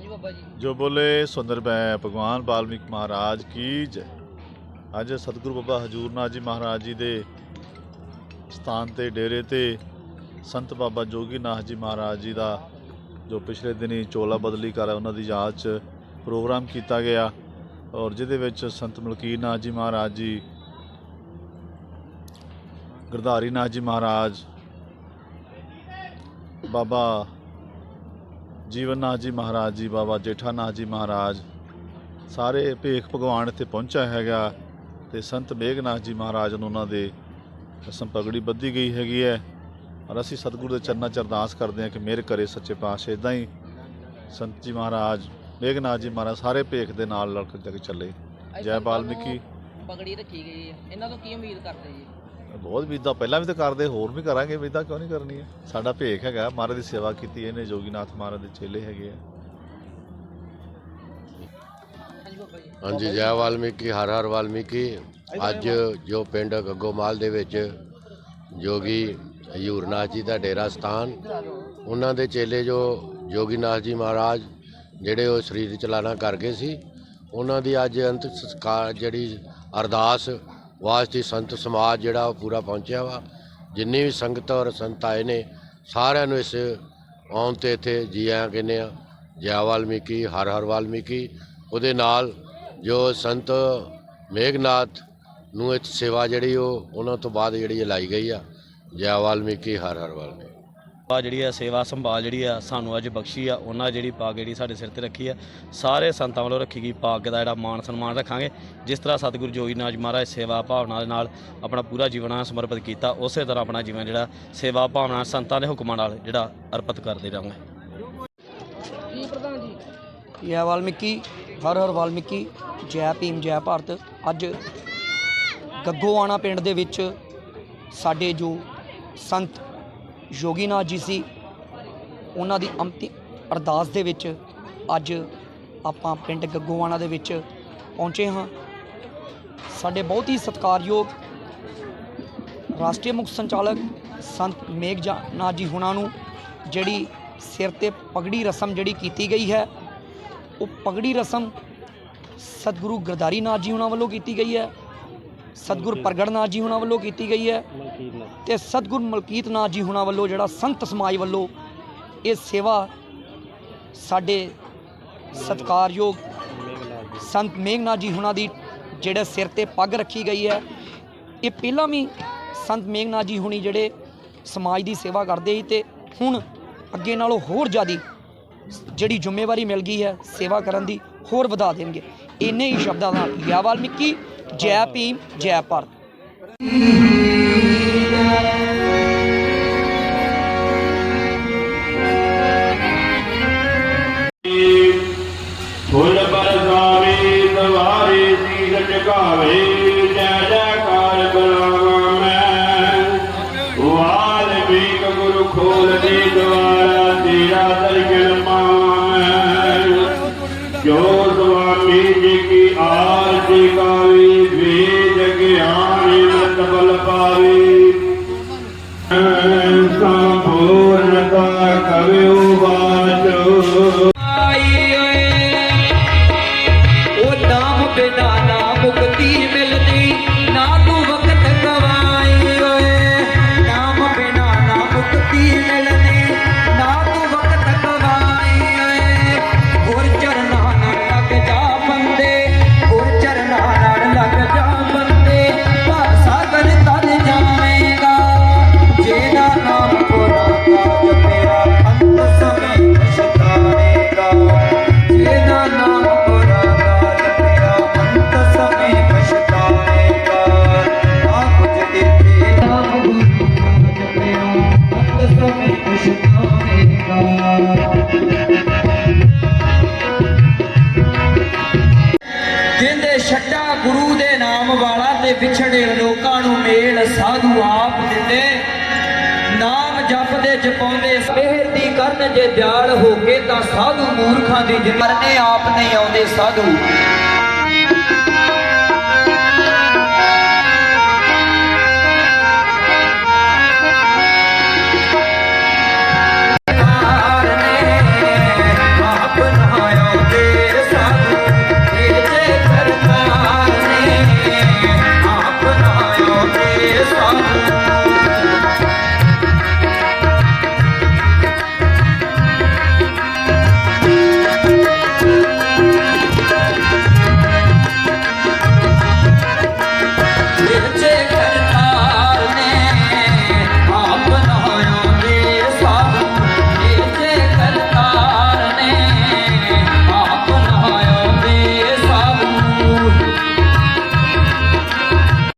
ਹਾਂਜੀ ਬਾਬਾ ਜੀ। ਜੋ ਬੋਲੇ ਸੁੰਦਰ ਬੈ ਭਗਵਾਨ ਵਾਲਮੀਕ ਮਹਾਰਾਜ ਕੀ ਜੈ। ਅੱਜ ਸਤਿਗੁਰੂ ਬਾਬਾ ਹਜੂਰਨਾਥ ਜੀ ਮਹਾਰਾਜ ਜੀ ਦੇ ਸਥਾਨ ਤੇ, ਡੇਰੇ ਤੇ ਸੰਤ ਬਾਬਾ ਜੋਗੀਨਾਥ ਜੀ ਮਹਾਰਾਜ ਜੀ ਦਾ ਜੋ ਪਿਛਲੇ ਦਿਨੀ ਚੋਲਾ ਬਦਲੀ ਕਰ ਉਹਨਾਂ ਦੀ ਯਾਦ 'ਚ ਪ੍ਰੋਗਰਾਮ ਕੀਤਾ ਗਿਆ ਔਰ ਜਿਹਦੇ ਵਿੱਚ ਸੰਤ ਮਲਕੀਰਨਾਥ ਜੀ ਮਹਾਰਾਜ ਜੀ, ਗੁਰਧਾਰੀ ਨਾਥ ਜੀ ਮਹਾਰਾਜ, ਬਾਬਾ ਜੀਵਨਨਾਥ ਜੀ ਮਹਾਰਾਜ ਜੀ ਬਾਬਾ ਜੇਠਾਨਾਥ ਜੀ ਮਹਾਰਾਜ ਸਾਰੇ ਭੇਖ ਭਗਵਾਨ ਇੱਥੇ ਪਹੁੰਚਿਆ ਹੈਗਾ ਤੇ ਸੰਤ ਮੇਘਨਾਥ ਜੀ ਮਹਾਰਾਜ ਨੂੰ ਉਹਨਾਂ ਦੇ ਰਸਮ ਪਗੜੀ ਬੱਧੀ ਗਈ ਹੈਗੀ ਹੈ ਔਰ ਅਸੀਂ ਸਤਿਗੁਰੂ ਦੇ ਚਰਨਾਂ 'ਚ ਅਰਦਾਸ ਕਰਦੇ ਹਾਂ ਕਿ ਮਿਹਰ ਕਰੇ ਸੱਚੇ ਪਾਤਸ਼ਾਹ ਇਦਾਂ ਹੀ ਸੰਤ ਜੀ ਮਹਾਰਾਜ ਮੇਘਨਾਥ ਜੀ ਮਹਾਰਾਜ ਸਾਰੇ ਭੇਖ ਦੇ ਨਾਲ ਲੜ ਕੇ ਚੱਲੇ। ਜੈ ਨੂੰ ਪਗੜੀ ਰੱਖੀ ਗਈ ਹੈ। ਇਹਨਾਂ ਤੋਂ ਕੀ ਉਮੀਦ ਕਰਦੇ ਜੀ? ਬਹੁਤ ਵਿਦਾ ਪਹਿਲਾਂ ਵੀ ਤਾਂ ਕਰਦੇ, ਹੋਰ ਵੀ ਕਰਾਂਗੇ ਵਿਦਾ ਕਿਉਂ ਨਹੀਂ ਕਰਨੀ ਹੈ? ਸਾਡਾ ਭੇਖ ਹੈਗਾ, ਮਹਾਰਾਜ ਦੀ ਸੇਵਾ ਕੀਤੀ ਇਹਨੇ, ਜੋਗੀਨਾਥ ਮਹਾਰਾਜ ਦੇ ਚੇਲੇ ਹੈਗੇ ਆ। ਹਾਂਜੀ, ਜੈ ਵਾਲਮੀਕੀ, ਹਰ ਹਰ ਵਾਲਮੀਕੀ। ਅੱਜ ਜੋ ਪਿੰਡ ਗੱਗੋਮਾਲ ਦੇ ਵਿੱਚ ਜੋਗੀ ਹਯੂਰਨਾਥ ਜੀ ਦਾ ਡੇਰਾ ਸਥਾਨ, ਉਹਨਾਂ ਦੇ ਚੇਲੇ ਜੋ ਜੋਗੀਨਾਥ ਜੀ ਮਹਾਰਾਜ, ਜਿਹੜੇ ਉਹ ਸਰੀਰ ਚਲਾਣਾ ਕਰ ਗਏ ਸੀ, ਉਹਨਾਂ ਦੀ ਅੱਜ ਅੰਤ ਸੰਸਕਾਰ ਜਿਹੜੀ ਅਰਦਾਸ ਵਾਸਤੇ ਸੰਤ ਸਮਾਜ ਜਿਹੜਾ ਉਹ ਪੂਰਾ ਪਹੁੰਚਿਆ ਵਾ। ਜਿੰਨੀ ਵੀ ਸੰਗਤ ਔਰ ਸੰਤ ਆਏ ਨੇ, ਸਾਰਿਆਂ ਨੂੰ ਇਸ ਆਉਣ ਤੇ ਇੱਥੇ ਜੀ ਆਇਆਂ ਕਹਿੰਦੇ ਆ, ਜੈ ਵਾਲਮੀਕੀ, ਹਰ ਹਰ ਵਾਲਮੀਕੀ। ਉਹਦੇ ਨਾਲ ਜੋ ਸੰਤ ਮੇਘਨਾਥ ਨੂੰ ਇਹ ਸੇਵਾ ਜਿਹੜੀ ਉਹ ਉਹਨਾਂ ਤੋਂ ਬਾਅਦ ਜਿਹੜੀ ਲਾਈ ਗਈ ਆ, ਜੈ ਵਾਲਮੀਕੀ, ਹਰ ਹਰ ਵਾਲਮੀਕੀ। ਆ ਜਿਹੜੀ ਆ ਸੇਵਾ ਸੰਭਾਲ ਜਿਹੜੀ ਆ ਸਾਨੂੰ ਅੱਜ ਬਖਸ਼ੀ ਆ ਉਹਨਾਂ ਜਿਹੜੀ ਪੱਗ ਜਿਹੜੀ ਸਾਡੇ ਸਿਰ ਤੇ ਰੱਖੀ ਆ ਸਾਰੇ ਸੰਤਾਂ ਵੱਲੋਂ ਰੱਖੀ ਗਈ ਪੱਗ ਦਾ ਜਿਹੜਾ ਮਾਣ ਸਨਮਾਨ ਰੱਖਾਂਗੇ। ਜਿਸ ਤਰ੍ਹਾਂ ਸਤਿਗੁਰੂ ਜੋਗੀਨਾਥ ਮਹਾਰਾਜ ਸੇਵਾ ਭਾਵਨਾ ਦੇ ਨਾਲ ਆਪਣਾ ਪੂਰਾ ਜੀਵਨ ਸਮਰਪਿਤ ਕੀਤਾ ਉਸੇ ਤਰ੍ਹਾਂ ਆਪਣਾ ਜੀਵਨ ਜਿਹੜਾ ਸੇਵਾ ਭਾਵਨਾ ਸੰਤਾਂ ਦੇ ਹੁਕਮਾਂ ਨਾਲ ਜਿਹੜਾ ਅਰਪਿਤ ਕਰਦੇ ਰਹਾਂਗੇ। ਜੀ ਪ੍ਰਧਾਨ ਜੀ। ਜੈ ਵਾਲਮੀਕੀ ਹਰ ਹਰ ਵਾਲਮੀਕੀ ਜੈ ਭੀਮ ਜੈ ਭਾਰਤ। ਅੱਜ ਗੱਗੋਆਣਾ ਪਿੰਡ ਦੇ ਵਿੱਚ ਸਾਡੇ ਜੋ ਸੰਤ ਯੋਗੀਨਾਥ ਜੀ ਸੀ। ਉਹਨਾਂ ਦੀ ਅੰਤਿਮ ਅਰਦਾਸ ਦੇ ਵਿੱਚ ਅੱਜ ਆਪਾਂ ਪਿੰਡ ਗੱਗੋਆਣਾ ਦੇ ਵਿੱਚ ਪਹੁੰਚੇ ਹਾਂ। ਸਾਡੇ ਬਹੁਤ ਹੀ ਸਤਿਕਾਰਯੋਗ ਰਾਸ਼ਟਰੀ ਮੁੱਖ ਸੰਚਾਲਕ ਸੰਤ ਮੇਘਨਾਥ ਜੀ ਹੁਣਾਂ ਨੂੰ ਜਿਹੜੀ ਸਿਰ ਤੇ ਪਗੜੀ ਰਸਮ ਜਿਹੜੀ ਕੀਤੀ ਗਈ ਹੈ ਉਹ ਪਗੜੀ ਰਸਮ ਸਤਿਗੁਰੂ ਗਰਦਾਰੀ ਨਾਥ ਜੀ ਹੁਣਾਂ ਵੱਲੋਂ ਕੀਤੀ ਗਈ ਹੈ ਸਤਿਗੁਰ ਪ੍ਰਗਟ ਨਾਥ ਜੀ ਹੁਣਾਂ ਵੱਲੋਂ ਕੀਤੀ ਗਈ ਹੈ। ਤੇ ਸਤਿਗੁਰ ਮਲਕੀਤ ਨਾਥ ਜੀ ਹੁਣਾਂ ਵੱਲੋਂ ਜਿਹੜਾ ਸੰਤ ਸਮਾਜ ਵੱਲੋਂ ਇਹ ਸੇਵਾ ਸਾਡੇ ਸਤਿਕਾਰਯੋਗ ਸੰਤ ਮੇਘਨਾਥ ਜੀ ਹੁਣਾਂ ਦੀ ਜਿਹੜੇ ਸਿਰ ਤੇ ਪੱਗ ਰੱਖੀ ਗਈ ਹੈ, ਇਹ ਪਹਿਲਾਂ ਵੀ ਸੰਤ ਮੇਘਨਾਥ ਜੀ ਹੁਣੀ ਜਿਹੜੇ ਸਮਾਜ ਦੀ ਸੇਵਾ ਕਰਦੇ ਸੀ ਤੇ ਹੁਣ ਅੱਗੇ ਨਾਲੋਂ ਹੋਰ ਜ਼ਿਆਦੀ ਜਿਹੜੀ ਜ਼ਿੰਮੇਵਾਰੀ ਮਿਲ ਗਈ ਹੈ ਸੇਵਾ ਕਰਨ ਦੀ, ਹੋਰ ਵਧਾ ਦੇਣਗੇ। ਇੰਨੇ ਹੀ ਸ਼ਬਦਾਂ ਨਾਲ ਜੈ ਵਾਲਮੀਕੀ, ਜੈ ਭੀਮ, ਜੈ ਭਾਰਤ। ਤੀਰ ਝੁਕਾਵੇ ਜੈ ਜੈਕਾਰ ਕਰਾਵਾਂ ਮੈਂ। ਵਾਲਮੀਕ ਗੁਰੂ ਖੋਲ ਦੇ ਦਵਾਰਾ ਤੇਰਾ ਦਰਸ਼ਨ ਪਾਵਾਂ। ਮੈਂ ਜੋ ਸੁਆਮੀ ਜੀ ਕੀ ਆਰਤੀ ਕਾਵੇ, ਵੇਦ ਗਿਆਨ ਮਤ ਬਲ ਪਾਵੇ। ਸੰਪੂਰਨਤਾ ਕਰਿਓ ਬਾਚੋ। ਕਹਿੰਦੇ ਛੱਡਾ ਗੁਰੂ ਦੇ ਨਾਮ ਵਾਲਾ ਤੇ ਵਿਛੜੇ ਲੋਕਾਂ ਨੂੰ ਮੇਲ ਸਾਧੂ ਆਪ ਦਿੰਦੇ। ਨਾਮ ਜਪਦੇ ਜਪਾਉਂਦੇ ਮਿਹਰ ਦੀ ਕਰਨ ਜੇ ਦਿਆਲ ਹੋ ਕੇ ਤਾਂ ਸਾਧੂ ਮੂਰਖਾਂ ਦੀ ਜਮਰਨੇ ਆਪ ਨਹੀਂ ਆਉਂਦੇ ਸਾਧੂ।